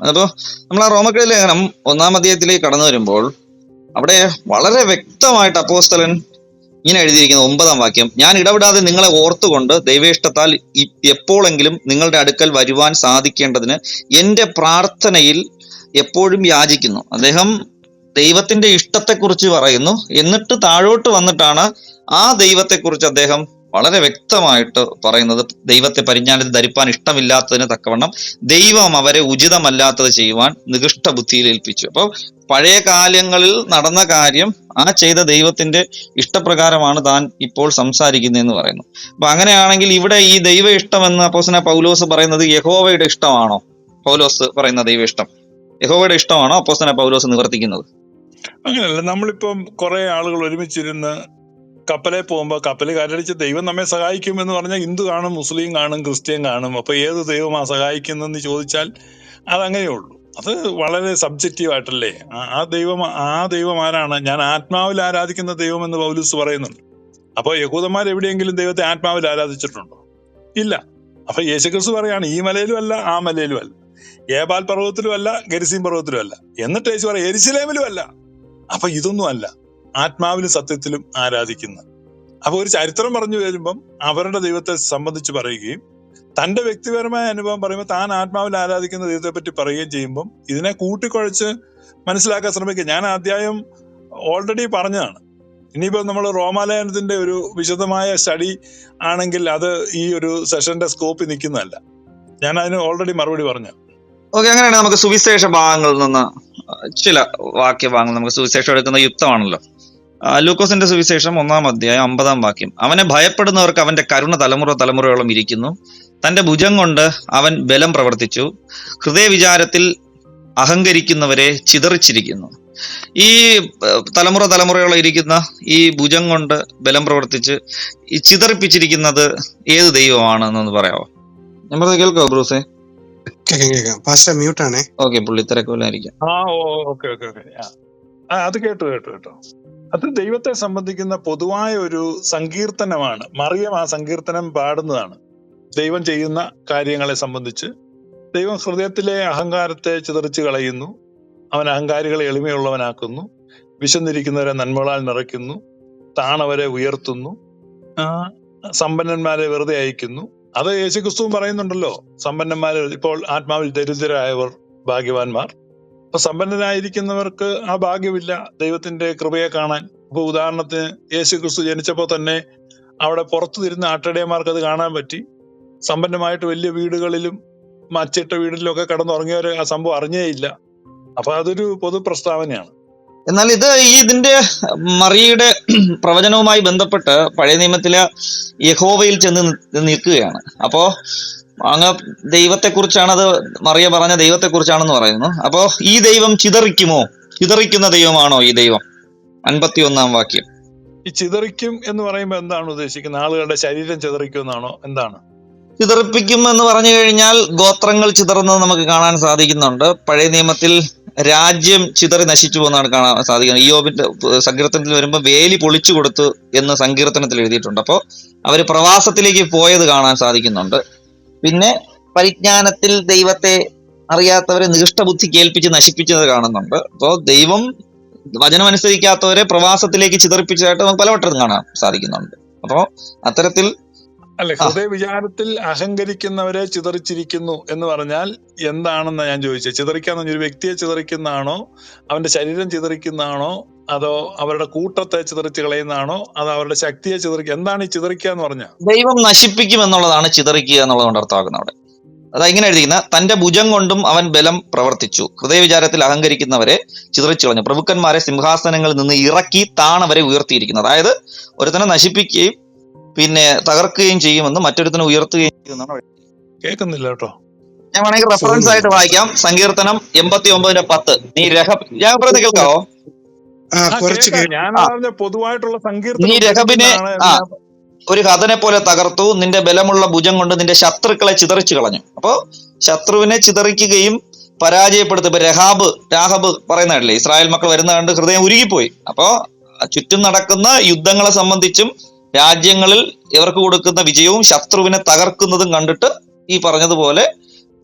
അപ്പോ നമ്മൾ ആ റോമക്കഴി ലേഖനം ഒന്നാം അധ്യായത്തിലേക്ക് കടന്നു വരുമ്പോൾ അവിടെ വളരെ വ്യക്തമായിട്ട് അപ്പോസ്തലൻ ഇങ്ങനെ എഴുതിയിരിക്കുന്ന ഒമ്പതാം വാക്യം ഞാൻ ഇടപെടാതെ നിങ്ങളെ ഓർത്തുകൊണ്ട് ദൈവേഷ്ടത്താൽ എപ്പോഴെങ്കിലും നിങ്ങളുടെ അടുക്കൽ വരുവാൻ സാധിക്കേണ്ടതിന് എന്റെ പ്രാർത്ഥനയിൽ എപ്പോഴും യാചിക്കുന്നു. അദ്ദേഹം ദൈവത്തിന്റെ ഇഷ്ടത്തെക്കുറിച്ച് പറയുന്നു. എന്നിട്ട് താഴോട്ട് വന്നിട്ടാണ് ആ ദൈവത്തെക്കുറിച്ച് അദ്ദേഹം വളരെ വ്യക്തമായിട്ട് പറയുന്നത് ദൈവത്തെ പരിജ്ഞാനത്തിൽ ധരിപ്പാൻ ഇഷ്ടമില്ലാത്തതിന് തക്കവണ്ണം ദൈവം അവരെ ഉചിതമല്ലാത്തത് ചെയ്യുവാൻ നികൃഷ്ട ബുദ്ധിയിൽ ഏൽപ്പിച്ചു. അപ്പോൾ പഴയ കാലങ്ങളിൽ നടന്ന കാര്യം ആ ചെയ്ത ദൈവത്തിന്റെ ഇഷ്ടപ്രകാരമാണ് താൻ ഇപ്പോൾ സംസാരിക്കുന്നതെന്ന് പറയുന്നു. അപ്പൊ അങ്ങനെയാണെങ്കിൽ ഇവിടെ ഈ ദൈവ ഇഷ്ടമെന്ന് അപ്പോസന പൗലോസ് പറയുന്നത് യഹോവയുടെ ഇഷ്ടമാണോ? പൗലോസ് പറയുന്ന ദൈവ ഇഷ്ടം യഹോവയുടെ ഇഷ്ടമാണോ അപ്പോസന പൗലോസ് നിവർത്തിക്കുന്നത്? അങ്ങനെയല്ല നമ്മളിപ്പം കുറെ ആളുകൾ ഒരുമിച്ചിരുന്ന് കപ്പലിൽ പോകുമ്പോൾ കപ്പൽ കരടിച്ച് ദൈവം നമ്മെ സഹായിക്കും എന്ന് പറഞ്ഞാൽ ഹിന്ദു കാണും മുസ്ലിം കാണും ക്രിസ്ത്യൻ കാണും. അപ്പൊ ഏത് ദൈവമാ സഹായിക്കുന്നതെന്ന് ചോദിച്ചാൽ അതങ്ങനെയുള്ളൂ അത് വളരെ സബ്ജക്റ്റീവ് ആയിട്ടല്ലേ? ആ- ദൈവം ആ ദൈവം ആരാണ്? ഞാൻ ആത്മാവിൽ ആരാധിക്കുന്ന ദൈവം എന്ന് പൗലൂസ് പറയുന്നുണ്ട്. അപ്പൊ യഹൂദന്മാർ എവിടെയെങ്കിലും ദൈവത്തെ ആത്മാവിൽ ആരാധിച്ചിട്ടുണ്ടോ? ഇല്ല. അപ്പൊ യേശുക്രിസ്തു പറയാണ് ഈ മലയിലും അല്ല ആ മലയിലും അല്ല. ഏബാൽ പർവതത്തിലും അല്ല ഗരിസീം പർവതത്തിലും അല്ല. എന്നിട്ട് യേശു പറയാം എരിശിലേമിലും അല്ല. അപ്പൊ ഇതൊന്നും അല്ല. ആത്മാവിലും സത്യത്തിലും ആരാധിക്കുന്ന. അപ്പൊ ഒരു ചരിത്രം പറഞ്ഞു വരുമ്പം അവരുടെ ദൈവത്തെ സംബന്ധിച്ച് പറയുകയും തന്റെ വ്യക്തിപരമായ അനുഭവം പറയുമ്പോൾ താൻ ആത്മാവിൽ ആരാധിക്കുന്ന ദൈവത്തെ പറ്റി പറയുകയും ചെയ്യുമ്പം ഇതിനെ കൂട്ടിക്കുഴച്ച് മനസ്സിലാക്കാൻ ശ്രമിക്കുക. ഞാൻ അധ്യായം ഓൾറെഡി പറഞ്ഞതാണ്. ഇനിയിപ്പോ നമ്മൾ റോമാലയനത്തിന്റെ ഒരു വിശദമായ സ്റ്റഡി ആണെങ്കിൽ അത് ഈ ഒരു സെഷന്റെ സ്കോപ്പിൽ നിൽക്കുന്നതല്ല. ഞാൻ അതിന് ഓൾറെഡി മറുപടി പറഞ്ഞു ഓക്കെ അങ്ങനെയാണ് നമുക്ക് സുവിശേഷ ഭാഗങ്ങളിൽ നിന്ന് ചില വാക്യ ഭാഗങ്ങൾ നമുക്ക് സുവിശേഷം എടുക്കുന്ന യുക്തമാണല്ലോ. ലൂക്കോസിന്റെ സുവിശേഷം ഒന്നാം അധ്യായം അമ്പതാം വാക്യം. അവനെ ഭയപ്പെടുന്നവർക്ക് അവന്റെ കരുണ തലമുറ തലമുറയോളം ഇരിക്കുന്നു. തന്റെ ഭുജം കൊണ്ട് അവൻ ബലം പ്രവർത്തിച്ചു. ഹൃദയ വിചാരത്തിൽ അഹങ്കരിക്കുന്നവരെ ചിതറിച്ചിരിക്കുന്നു. ഈ തലമുറ തലമുറയോളം ഇരിക്കുന്ന ഈ ഭുജം കൊണ്ട് ബലം പ്രവർത്തിച്ച് ഈ ചിതറിപ്പിച്ചിരിക്കുന്നത് ഏത് ദൈവമാണ് എന്നൊന്ന് പറയാമോ ഞാൻ പറഞ്ഞത് കേൾക്കോ ബ്രൂസേ ഓക്കെ പുള്ളി ആ അത് കേട്ടു കേട്ടു കേട്ടോ. അത് ദൈവത്തെ സംബന്ധിക്കുന്ന പൊതുവായ ഒരു സങ്കീർത്തനമാണ്. മറിയം ആ സങ്കീർത്തനം പാടുന്നതാണ്. ദൈവം ചെയ്യുന്ന കാര്യങ്ങളെ സംബന്ധിച്ച് ദൈവം ഹൃദയത്തിലെ അഹങ്കാരത്തെ ചിതറിച്ചു കളയുന്നു. അവൻ അഹങ്കാരികളെ എളിമയുള്ളവനാക്കുന്നു. വിശന്നിരിക്കുന്നവരെ നന്മകളാൽ നിറയ്ക്കുന്നു. താണവരെ ഉയർത്തുന്നു. സമ്പന്നന്മാരെ വെറുതെ അയക്കുന്നു. അത് യേശുക്രിസ്തുവും പറയുന്നുണ്ടല്ലോ. സമ്പന്നന്മാരെ ഇപ്പോൾ ആത്മാവിൽ ദരിദ്രരായവർ ഭാഗ്യവാന്മാർ. അപ്പൊ സമ്പന്നരായിരിക്കുന്നവർക്ക് ആ ഭാഗ്യമില്ല ദൈവത്തിന്റെ കൃപയെ കാണാൻ. ഇപ്പൊ ഉദാഹരണത്തിന് യേശു ക്രിസ്തു ജനിച്ചപ്പോ തന്നെ അവിടെ പുറത്തു തിരുന്ന ആട്ടടയന്മാർക്ക് അത് കാണാൻ പറ്റി. സമ്പന്നമായിട്ട് വലിയ വീടുകളിലും മച്ചിട്ട വീടിലും ഒക്കെ കടന്നുറങ്ങിയവർ ആ സംഭവം അറിഞ്ഞേയില്ല. അപ്പൊ അതൊരു പൊതു പ്രസ്താവനയാണ് എന്നാൽ ഇത് ഈ ഇതിന്റെ മറിയുടെ പ്രവചനവുമായി ബന്ധപ്പെട്ട് പഴയ നിയമത്തിലെ യഹോവയിൽ ചെന്ന് നിൽക്കുകയാണ്. അപ്പോ അങ്ങ് ദൈവത്തെക്കുറിച്ചാണ് അത് മറിയ പറഞ്ഞ ദൈവത്തെക്കുറിച്ചാണെന്ന് പറയുന്നു. അപ്പോ ഈ ദൈവം ചിതറിക്കുമോ? ചിതറിക്കുന്ന ദൈവമാണോ ഈ ദൈവം? അൻപത്തി ഒന്നാം വാക്യം. ഈ ചിതറിക്കും എന്ന് പറയുമ്പോൾ എന്താണ് ഉദ്ദേശിക്കുന്നത്? ആളുകളുടെ ശരീരം ചിതറിക്കും എന്നാണോ എന്താണ്? ചിതറിപ്പിക്കും എന്ന് പറഞ്ഞു കഴിഞ്ഞാൽ ഗോത്രങ്ങൾ ചിതറുന്നത് നമുക്ക് കാണാൻ സാധിക്കുന്നുണ്ട്. പഴയ നിയമത്തിൽ രാജ്യം ചിതറി നശിച്ചു പോകുന്നതാണ് കാണാൻ സാധിക്കുന്നത്. യോബിന്റെ സങ്കീർത്തനത്തിൽ വരുമ്പോൾ വേലി പൊളിച്ചു കൊടുത്തു എന്ന് സങ്കീർത്തനത്തിൽ എഴുതിയിട്ടുണ്ട്. അപ്പോൾ അവർ പ്രവാസത്തിലേക്ക് പോയത് കാണാൻ സാധിക്കുന്നുണ്ട്. പിന്നെ പരിജ്ഞാനത്തിൽ ദൈവത്തെ അറിയാത്തവരെ നികൃഷ്ടബുദ്ധി കേൾപ്പിച്ച് നശിപ്പിച്ചത് കാണുന്നുണ്ട്. അപ്പോൾ ദൈവം വചനം അനുസരിക്കാത്തവരെ പ്രവാസത്തിലേക്ക് ചിതറിപ്പിച്ചതായിട്ട് നമുക്ക് പലവട്ടം കാണാൻ സാധിക്കുന്നുണ്ട്. അപ്പോൾ അത്തരത്തിൽ അല്ലെ. ഹൃദയ വിചാരത്തിൽ അഹങ്കരിക്കുന്നവരെ ചിതറിച്ചിരിക്കുന്നു എന്ന് പറഞ്ഞാൽ എന്താണെന്ന് ഞാൻ ചോദിച്ചത് ചിതറിക്കാന്ന് ഒരു വ്യക്തിയെ ചിതറിക്കുന്നതാണോ? അവന്റെ ശരീരം ചിതറിക്കുന്നതാണോ? അതോ അവരുടെ കൂട്ടത്തെ ചിതറിച്ച് കളയുന്നതാണോ? അതോ അവരുടെ ശക്തിയെ ചിതറിക്കുക എന്താണ് ഈ ചിതറിക്കുക എന്ന് പറഞ്ഞ? ദൈവം നശിപ്പിക്കും എന്നുള്ളതാണ് ചിതറിക്കുക എന്നുള്ളത് കൊണ്ട് അർത്ഥമാക്കുന്നത് അവിടെ. അതാ ഇങ്ങനെ എഴുതിക്കുന്ന തന്റെ ഭുജം കൊണ്ടും അവൻ ബലം പ്രവർത്തിച്ചു. ഹൃദയവിചാരത്തിൽ അഹങ്കരിക്കുന്നവരെ ചിതറിച്ചു കളഞ്ഞു. പ്രഭുക്കന്മാരെ സിംഹാസനങ്ങളിൽ നിന്ന് ഇറക്കി താണവരെ ഉയർത്തിയിരിക്കുന്നു. അതായത് ഒരുത്തനെ നശിപ്പിക്കുകയും പിന്നെ തകർക്കുകയും ചെയ്യുമെന്ന് മറ്റൊരുത്തനെ ഉയർത്തുകയും ചെയ്യുമെന്നാണ് കേൾക്കുന്നില്ല കേട്ടോ. ഞാൻ വേണമെങ്കിൽ റെഫറൻസ് ആയിട്ട് വായിക്കാം. സങ്കീർത്തനം എൺപത്തി ഒമ്പതിന്റെ പത്ത്. നീ രഹ ഞാൻ പറയുന്നത് കേൾക്കാവോ? കുറച്ച്. ഞാൻ പൊതുവായിട്ടുള്ള നീ രഹബിനെ ആ ഒരു കഥനെ പോലെ തകർത്തു. നിന്റെ ബലമുള്ള ഭുജം കൊണ്ട് നിന്റെ ശത്രുക്കളെ ചിതറിച്ചു കളഞ്ഞു. അപ്പോ ശത്രുവിനെ ചിതറിക്കുകയും പരാജയപ്പെടുത്തും. ഇപ്പൊ രഹാബ് രാഹബ് പറയുന്നതല്ലേ ഇസ്രായേൽ മക്കൾ വരുന്ന കണ്ട് ഹൃദയം ഉരുകിപ്പോയി. അപ്പോ ചുറ്റും നടക്കുന്ന യുദ്ധങ്ങളെ സംബന്ധിച്ചും രാജ്യങ്ങളിൽ ഇവർക്ക് കൊടുക്കുന്ന വിജയവും ശത്രുവിനെ തകർക്കുന്നതും കണ്ടിട്ട് ഈ പറഞ്ഞതുപോലെ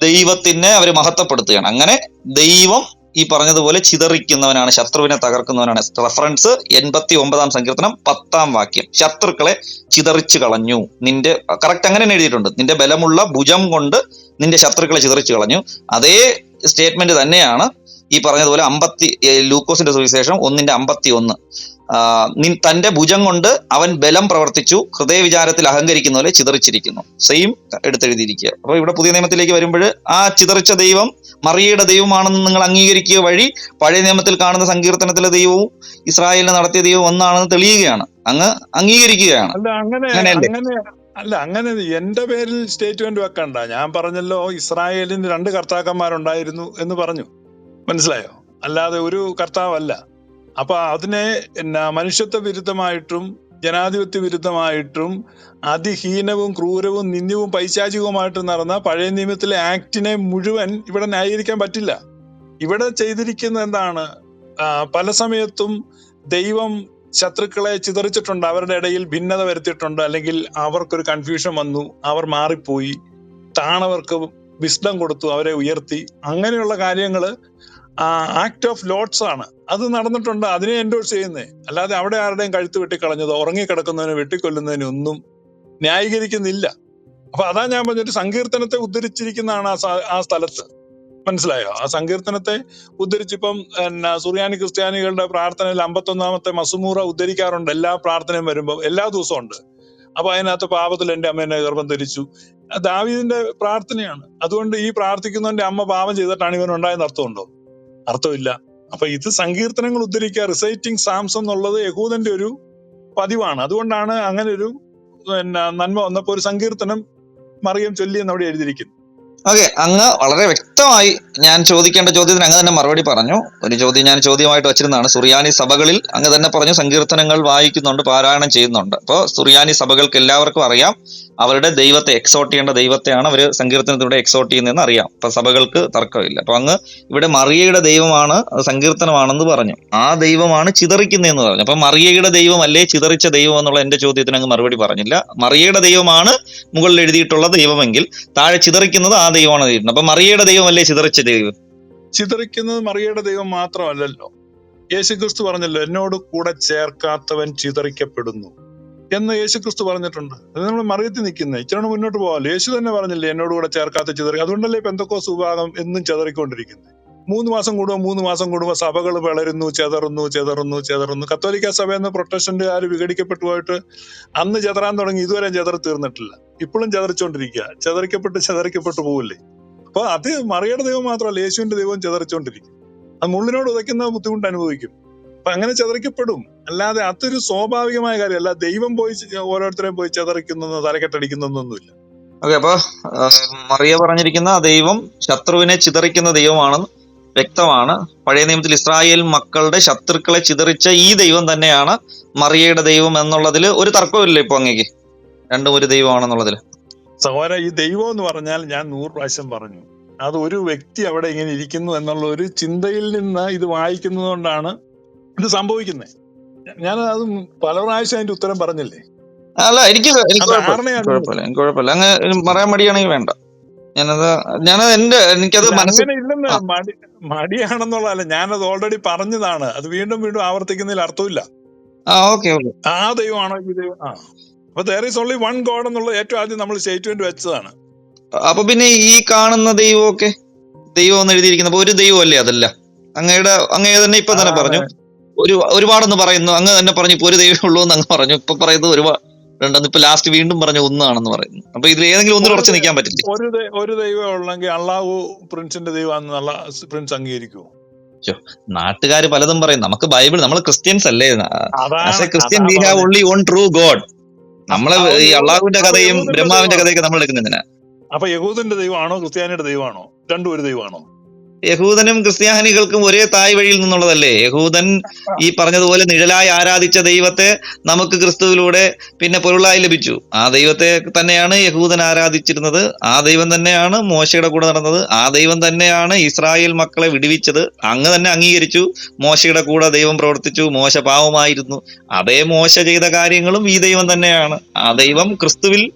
ദൈവത്തിനെ അവർ മഹത്വപ്പെടുത്തുകയാണ്. അങ്ങനെ ദൈവം ഈ പറഞ്ഞതുപോലെ ചിതറിക്കുന്നവനാണ് ശത്രുവിനെ തകർക്കുന്നവനാണ്. റെഫറൻസ് എൺപത്തി ഒമ്പതാം സങ്കീർത്തനം പത്താം വാക്യം. ശത്രുക്കളെ ചിതറിച്ചു കളഞ്ഞു. നിന്റെ കറക്റ്റ് അങ്ങനെ എഴുതിയിട്ടുണ്ട്. നിന്റെ ബലമുള്ള ഭുജം കൊണ്ട് നിന്റെ ശത്രുക്കളെ ചിതറിച്ചു കളഞ്ഞു. അതേ സ്റ്റേറ്റ്മെന്റ് തന്നെയാണ് ഈ പറഞ്ഞതുപോലെ അമ്പത്തി ലൂക്കോസിന്റെ സുവിശേഷം ഒന്നിന്റെ അമ്പത്തി ഒന്ന് തന്റെ ഭുജം കൊണ്ട് അവൻ ബലം പ്രവർത്തിച്ചു ഹൃദയവിചാരത്തിൽ അഹങ്കരിക്കുന്ന പോലെ ചിതറിച്ചിരിക്കുന്നു. സെയിം എടുത്തെഴുതിയിരിക്കുക. അപ്പൊ ഇവിടെ പുതിയ നിയമത്തിലേക്ക് വരുമ്പോൾ ആ ചിതറിച്ച ദൈവം മറിയയുടെ ദൈവമാണെന്ന് നിങ്ങൾ അംഗീകരിക്കുക വഴി പഴയ നിയമത്തിൽ കാണുന്ന സങ്കീർത്തനത്തിലെ ദൈവവും ഇസ്രായേലിനെ നടത്തിയ ദൈവവും ഒന്നാണെന്ന് തെളിയുകയാണ്. അങ്ങ് അംഗീകരിക്കുകയാണ്. അങ്ങനെയല്ലേ? അല്ല അങ്ങനെ എന്റെ പേരിൽ സ്റ്റേറ്റ്മെന്റ് വെക്കണ്ട. ഞാൻ പറഞ്ഞല്ലോ ഇസ്രായേലിന് രണ്ട് കർത്താക്കന്മാരുണ്ടായിരുന്നു എന്ന് പറഞ്ഞു. മനസ്സിലായോ? അല്ലാതെ ഒരു കർത്താവല്ല. അപ്പൊ അതിനെ മനുഷ്യത്വ വിരുദ്ധമായിട്ടും ജനാധിപത്യ വിരുദ്ധമായിട്ടും അതിഹീനവും ക്രൂരവും നിന്ദ്യവും പൈശാചികവുമായിട്ട് നടന്ന പഴയ നിയമത്തിലെ ആക്ടിനെ മുഴുവൻ ഇവിടെ ന്യായീകരിക്കാൻ പറ്റില്ല. ഇവിടെ ചെയ്തിരിക്കുന്നത് എന്താണ്? പല സമയത്തും ദൈവം ശത്രുക്കളെ ചിതറിച്ചിട്ടുണ്ട്. അവരുടെ ഇടയിൽ ഭിന്നത വരുത്തിയിട്ടുണ്ട്. അല്ലെങ്കിൽ അവർക്കൊരു കൺഫ്യൂഷൻ വന്നു. അവർ മാറിപ്പോയി. താണവർക്ക് വിസ്ഡം കൊടുത്തു. അവരെ ഉയർത്തി. അങ്ങനെയുള്ള കാര്യങ്ങൾ ആക്ട് ഓഫ് ലോഡ്സ് ആണ്. അത് നടന്നിട്ടുണ്ട് അതിനെ എൻഡോഴ്സ് ചെയ്യുന്നേ. അല്ലാതെ അവിടെ ആരുടെയും കഴുത്ത് വെട്ടിക്കളഞ്ഞതോ ഉറങ്ങിക്കിടക്കുന്നതിനോ വെട്ടിക്കൊല്ലുന്നതിനോ ഒന്നും ന്യായീകരിക്കുന്നില്ല. അപ്പൊ അതാ ഞാൻ പറഞ്ഞൊരു സങ്കീർത്തനത്തെ ഉദ്ധരിച്ചിരിക്കുന്നതാണ് ആ സ്ഥലത്ത്. മനസ്സിലായോ? ആ സങ്കീർത്തനത്തെ ഉദ്ധരിച്ചിപ്പം എന്നാ സുറിയാനി ക്രിസ്ത്യാനികളുടെ പ്രാർത്ഥനയിൽ അമ്പത്തൊന്നാമത്തെ മസുമൂറ ഉദ്ധരിക്കാറുണ്ട്. എല്ലാ പ്രാർത്ഥനയും വരുമ്പോൾ എല്ലാ ദിവസവും ഉണ്ട്. അപ്പൊ അതിനകത്ത് പാപത്തിൽ എന്റെ അമ്മ എന്നെ ഗർഭം ധരിച്ചു. ദാവീദിന്റെ പ്രാർത്ഥനയാണ്. അതുകൊണ്ട് ഈ പ്രാർത്ഥിക്കുന്നവന്റെ അമ്മ പാപം ചെയ്തിട്ടാണ് ഇവൻ ഉണ്ടായെന്ന് അർത്ഥമുണ്ടോ? അർത്ഥമില്ല. അപ്പൊ ഇത് സങ്കീർത്തനങ്ങൾ ഉദ്ധരിക്കുക. റിസൈറ്റിംഗ് സാംസ് എന്നുള്ളത് യഹൂദന്റെ ഒരു പതിവാണ്. അതുകൊണ്ടാണ് അങ്ങനെ ഒരു നന്മ വന്നപ്പോ ഒരു സങ്കീർത്തനം മറിയം ചൊല്ലി എന്നവിടെ എഴുതിയിരിക്കുന്നു. ഓക്കെ അങ്ങ് വളരെ വ്യക്തമായി ഞാൻ ചോദിക്കേണ്ട ചോദ്യത്തിന് അങ്ങ് തന്നെ മറുപടി പറഞ്ഞു. ഒരു ചോദ്യം ഞാൻ ചോദ്യമായിട്ട് വച്ചിരുന്നതാണ്. സുറിയാനി സഭകളിൽ അങ്ങ് തന്നെ പറഞ്ഞു സങ്കീർത്തനങ്ങൾ വായിക്കുന്നുണ്ട് പാരായണം ചെയ്യുന്നുണ്ട്. അപ്പോൾ സുറിയാനി സഭകൾക്ക് എല്ലാവർക്കും അറിയാം. അവരുടെ ദൈവത്തെ എക്സോട്ട് ചെയ്യേണ്ട ദൈവത്തെയാണ് അവർ സങ്കീർത്തനത്തിലൂടെ എക്സോട്ട് ചെയ്യുന്നതെന്ന് അറിയാം. അപ്പൊ സഭകൾക്ക് തർക്കമില്ല. അപ്പൊ അങ്ങ് ഇവിടെ മറിയയുടെ ദൈവമാണ് സങ്കീർത്തനമാണെന്ന് പറഞ്ഞു. ആ ദൈവമാണ് ചിതറിക്കുന്നതെന്ന് പറഞ്ഞു. അപ്പൊ മറിയയുടെ ദൈവം അല്ലേ ചിതറിച്ച ദൈവം എന്നുള്ള എന്റെ ചോദ്യത്തിന് അങ്ങ് മറുപടി പറഞ്ഞില്ല. മറിയയുടെ ദൈവമാണ് മുകളിൽ എഴുതിയിട്ടുള്ള ദൈവമെങ്കിൽ താഴെ ചിതറിക്കുന്നത് ആ ദൈവമാണ് തീരുന്നത് അപ്പൊ മറിയയുടെ ദൈവമല്ലേ ചിതറിച്ച ദൈവം? ചിതറിക്കുന്നത് മറിയയുടെ ദൈവം മാത്രമല്ലല്ലോ. യേശുക്രിസ്തു പറഞ്ഞല്ലോ എന്നോട് കൂടെ ചേർക്കാത്തവൻ ചിതറിക്കപ്പെടുന്നു. എന്ന് യേശുക്രിസ്തു പറഞ്ഞിട്ടുണ്ട്. അത് നമ്മൾ മറിയത്തിൽ നിൽക്കുന്നത് ഇച്ചിരി മുന്നോട്ട് പോകാമല്ലോ. യേശു തന്നെ പറഞ്ഞില്ലേ എന്നോട് കൂടെ ചേർക്കാത്ത ചിതറി അതുകൊണ്ടല്ലേ പെന്തക്കോസ് വിഭാഗം എന്നും ചിതറിക്കൊണ്ടിരിക്കുന്നത് മൂന്ന് മാസം കൂടുമ്പോൾ മൂന്ന് മാസം കൂടുമ്പോൾ സഭകൾ വളരുന്നു ചെതറുന്നു ചെതറുന്നു ചെതറുന്നു. കത്തോലിക്ക സഭ എന്ന വിഘടിക്കപ്പെട്ടു പോയിട്ട് അന്ന് ചെതറാൻ തുടങ്ങി ഇതുവരെ ചെതറി തീർന്നിട്ടില്ല. ഇപ്പോഴും ചെതറിച്ചുകൊണ്ടിരിക്കുക ചെതറിക്കപ്പെട്ട് ചെതറിക്കപ്പെട്ടു പോവില്ലേ അപ്പൊ അത് മറിയുടെ ദൈവം മാത്രമല്ല യേശുവിന്റെ ദൈവം ചെതറിച്ചോണ്ടിരിക്കും. അത് മുള്ളിനോട് ഉതയ്ക്കുന്ന ബുദ്ധിമുട്ട് അനുഭവിക്കും. അപ്പൊ അങ്ങനെ ചെതറിക്കപ്പെടും. അല്ലാതെ അതൊരു സ്വാഭാവികമായ കാര്യമല്ല. ദൈവം പോയി ഓരോരുത്തരെയും പോയി ചെതറിക്കുന്ന തലക്കെട്ടടിക്കുന്നൊന്നുമില്ല ഓക്കെ അപ്പൊ മറിയ പറഞ്ഞിരിക്കുന്ന ദൈവം ശത്രുവിനെ ചിതറിക്കുന്ന ദൈവമാണെന്ന് വ്യക്തമാണ്. പഴയ നിയമത്തിൽ ഇസ്രായേൽ മക്കളുടെ ശത്രുക്കളെ ചിതറിച്ച ഈ ദൈവം തന്നെയാണ് മറിയയുടെ ദൈവം എന്നുള്ളതിൽ ഒരു തർക്കമില്ല ഇപ്പൊ അങ്ങേക്ക്. രണ്ടും ഒരു ദൈവമാണെന്നുള്ളതിൽ. സഹോദര ഈ ദൈവം എന്ന് പറഞ്ഞാൽ ഞാൻ നൂറ് പ്രാവശ്യം പറഞ്ഞു. അത് ഒരു വ്യക്തി അവിടെ ഇങ്ങനെ ഇരിക്കുന്നു എന്നുള്ള ഒരു ചിന്തയിൽ നിന്ന് ഇത് വായിക്കുന്നതുകൊണ്ടാണ് ഇത് സംഭവിക്കുന്നത്. ഞാൻ അത് പല പ്രാവശ്യം അതിന്റെ ഉത്തരം പറഞ്ഞില്ലേ? അല്ല എനിക്ക് എനിക്ക് കുഴപ്പമില്ല. കുഴപ്പമില്ല. അങ്ങ് പറയാൻ മടിയാണെങ്കിൽ വേണ്ട. ഞാനത് ഞാനത് എന്റെ എനിക്കത് അല്ല, മനസ്സിൽ മടിയാണെന്നുള്ളതല്ല. ഞാനത് ഓൾറെഡി പറഞ്ഞതാണ്. അത് വീണ്ടും വീണ്ടും ആവർത്തിക്കുന്നതിൽ അർത്ഥമില്ല ആ ഓക്കെ ഓക്കെ. ആ ദൈവമാണോ ഈ ദൈവം? ആ. അപ്പൊ there is only one god എന്നുള്ളത് ഏറ്റവും ആദ്യം നമ്മൾ സ്റ്റേറ്റ്മെന്റ് വെച്ചതാണ്. അപ്പൊ പിന്നെ ഈ കാണുന്ന ദൈവമൊക്കെ ദൈവം എന്ന് എഴുതിയിരിക്കുന്നത് ഒരു ഒരു ദൈവമല്ലേ അതല്ല? അങ്ങയുടെ അങ്ങേ തന്നെ ഇപ്പൊ തന്നെ പറഞ്ഞു. ഒരു ഒരുപാടെന്ന് പറയുന്നു. അങ്ങ് തന്നെ പറഞ്ഞു ഇപ്പൊ ഒരു ദൈവമേ ഉള്ളൂ എന്ന് അങ്ങ് പറഞ്ഞു. ഇപ്പൊ പറയുന്നത് ഒരുപാട് രണ്ടെന്ന് ഇപ്പൊ ലാസ്റ്റ് വീണ്ടും പറഞ്ഞ ഒന്നാണെന്ന് പറയുന്നു. അപ്പൊ ഇതിൽ ഏതെങ്കിലും ഒന്നിൽ ഉറച്ചു നിൽക്കാൻ പറ്റില്ല? ഒരു ഒരു ദൈവം ഉള്ളെങ്കിൽ അള്ളാഹു പ്രിൻസിന്റെ ദൈവമാണെന്നുള്ള പ്രിൻസ് അംഗീകരിക്കുമോ നാട്ടുകാർ പലതും പറയും. നമുക്ക് ബൈബിൾ നമ്മൾ ക്രിസ്ത്യൻസ് അല്ലേ? Christian we have. Only on true god നമ്മൾ ഈ അള്ളാഹുവിന്റെ കഥയും ബ്രഹ്മാവിന്റെ കഥയും കഥയൊക്കെ നമ്മൾ എടുക്കുന്നതിനാ. അപ്പൊ യഹൂദന്റെ ദൈവമാണോ ക്രിസ്ത്യാനിയുടെ ദൈവമാണോ? രണ്ടും ഒരു ദൈവമാണോ? യഹൂദനും ക്രിസ്ത്യാനികൾക്കും ഒരേ തായ് വഴിയിൽ നിന്നുള്ളതല്ലേ? യഹൂദൻ ഈ പറഞ്ഞതുപോലെ നിഴലായി ആരാധിച്ച ദൈവത്തെ നമുക്ക് ക്രിസ്തുവിലൂടെ പിന്നെ പൊരുളായി ലഭിച്ചു. ആ ദൈവത്തെ തന്നെയാണ് യഹൂദൻ ആരാധിച്ചിരുന്നത്. ആ ദൈവം തന്നെയാണ് മോശയുടെ കൂടെ നടന്നത്. ആ ദൈവം തന്നെയാണ് ഇസ്രായേൽ മക്കളെ വിടുവിച്ചത്. അങ്ങ് തന്നെ അംഗീകരിച്ചു. മോശയുടെ കൂടെ ദൈവം പ്രവർത്തിച്ചു. മോശ പാവമായിരുന്നു. അതേ മോശ ചെയ്ത കാര്യങ്ങളും ഈ ദൈവം തന്നെയാണ്. ആ ദൈവം ക്രിസ്തുവിൽ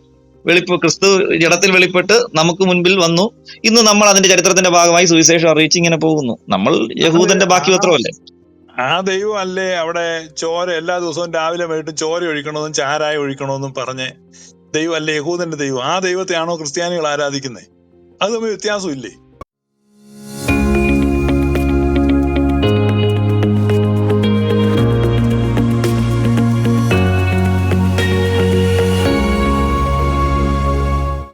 വെളിപ്പ് ക്രിസ്തു ജഡത്തിൽ വെളിപ്പെട്ട് നമുക്ക് മുൻപിൽ വന്നു. ഇന്ന് നമ്മൾ അതിന്റെ ചരിത്രത്തിന്റെ ഭാഗമായി സുവിശേഷം അറിയിച്ച് ഇങ്ങനെ പോകുന്നു. നമ്മൾ യഹൂദന്റെ ബാക്കി പത്രമല്ലേ ആ ദൈവം അല്ലേ അവിടെ ചോര എല്ലാ ദിവസവും രാവിലെ വൈകിട്ട് ചോര ഒഴിക്കണമെന്നും ചാരായ ഒഴിക്കണമെന്നും പറഞ്ഞ് ദൈവം അല്ലേ യഹൂദന്റെ ദൈവം? ആ ദൈവത്തെയാണോ ക്രിസ്ത്യാനികൾ ആരാധിക്കുന്നത് അത് തമ്മിൽ വ്യത്യാസമില്ലേ?